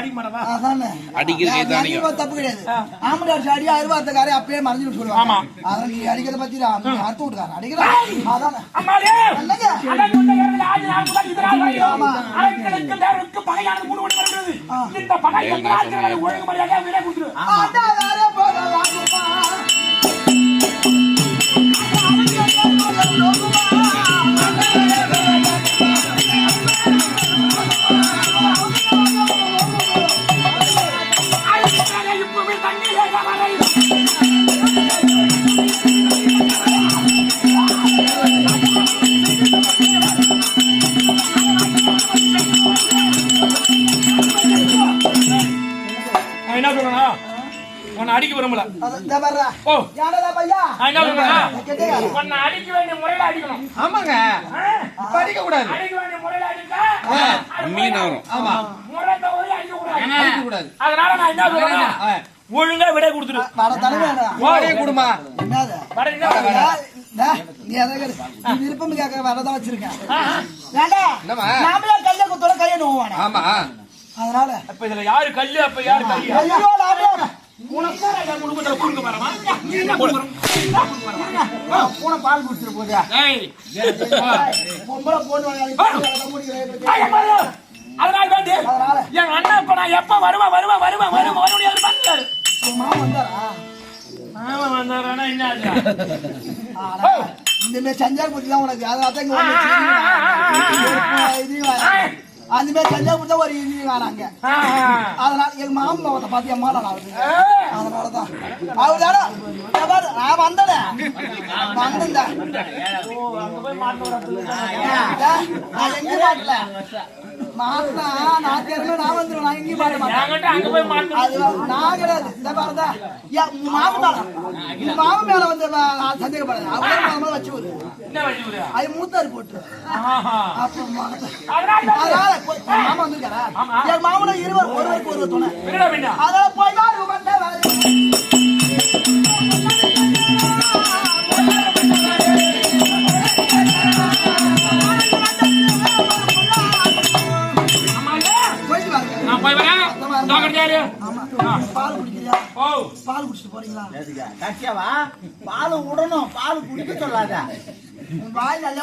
தான் அடிக்கிறது தப்பு கிடையாது. ஆம்பளை அடிச்சு அடி அறுவாத்தக்காரே அப்பயே மறைஞ்சு சொல்லுவாங்க. ஆமா. அதனால நீ அடிக்கிறத பத்தி அறுத்து விட்டுக்காரன் அடிக்கிறான் அதானே. அம்மாடே! அதான் பகையானது இந்த பகை ஒழுங்கு விட கொடுத்துரு. உன்னை அடிக்க விரும்பல. ஓ. யாரடா பையா? நான் என்ன சொல்றேன்னா கேட்டியா? உன்னை அடிக்க வேண்டிய முறையில அடிக்கணும். ஆமாங்க. ஆ? இப்ப அடிக்க கூடாது. அடிக்க வேண்டிய முறையில அடிச்சா மீன் வரும். ஆமா. முறை தவறி அடிக்க கூடாது அடிக்க கூடாது. அதனால நான் என்ன சொல்றேன்னா ஆ. ஒழுங்கா விட கொடுத்துரு. வாடகை கொடுமா. விருப்பம் கேட்க வரதான் வச்சிருக்கேன்? நாமளே கல்ல குத்தோட. ஆமா. அதனால. அப்ப இதுல யாரு கல்லு? அப்ப யாரு கல்லு ஐயோ, நாமளே உனக்கு தான் என் குடும்பத்துல குறுக்க வரமா நீ என்ன குடும்பம் ஆ, பூனை பால் குடிச்சிட்டு போகுது. ஏய் பொம்பளை பாரு. அதனால வேண்டி என் அண்ணன் இப்ப நான் எப்ப வருவேன் வருவேன் வருவேன் வருவேன் வருவேன் எதிர்பார்க்கிறாரு உங்க மாமா வந்தாரா? ஆமா வந்தாரானா என்ன ஆச்சு? ஆடா, இந்த மாதிரி சஞ்சார் புத்தி தான் உனக்கு அதனால அந்த மாதிரி புத்தி தான் ஒரு இது வேணாங்க ஆஹா. அதனால எங்க மாமன் பார்த்து என் மாடா ஏய், அதனாலதான். அவர் தானே நான் வந்தேன். வந்தேன். நான் எங்க மாட்டல? மாட்டினா நான் தெரிஞ்சு நான் வந்துடும் நான் எங்கேயும் மாட்ட மாட்டேன். என்கிட்ட அங்க போய் மாட்டு. அது நான் கிடையாது இந்த பாருதா உங்க மாமன் மேல உங்க மாமன் மேல வந்து மேல மேல வச்சு விடு? அது மூத்தாரு போட்டு. அதனால மாமன் வந்திருக்காரா? என் மாமனை இருவர் ஒருவருக்கு ஒருவர் துணை. அதனால பால் குடிக்கிறியா ஓ. பால் குடிச்சிட்டு போறீங்களா? கட்சியாவா? பால் விடணும் பால் குடிக்க சொல்லாத. உன் வாய் நல்ல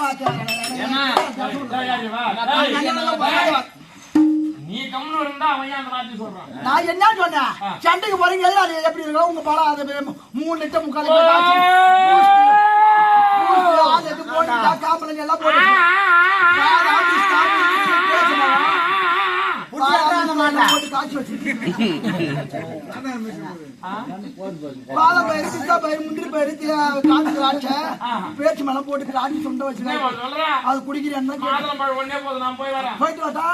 நீ கம்முன்னு இருந்தா அவன் அந்த சொல்றான்? நான் என்ன சொன்னேன்? சண்டைக்கு போறீங்க எதிராளி எப்படி இருக்கோ உங்க அது மூணு லிட்டர் முக்கால் காம்பளைங்க எல்லாம் போட்டு பேச்சு மேளம் போட்டு சுண்ட வச்சிருக்கேன் சொல்றேன் அது வரேன். போயிட்டு வாடா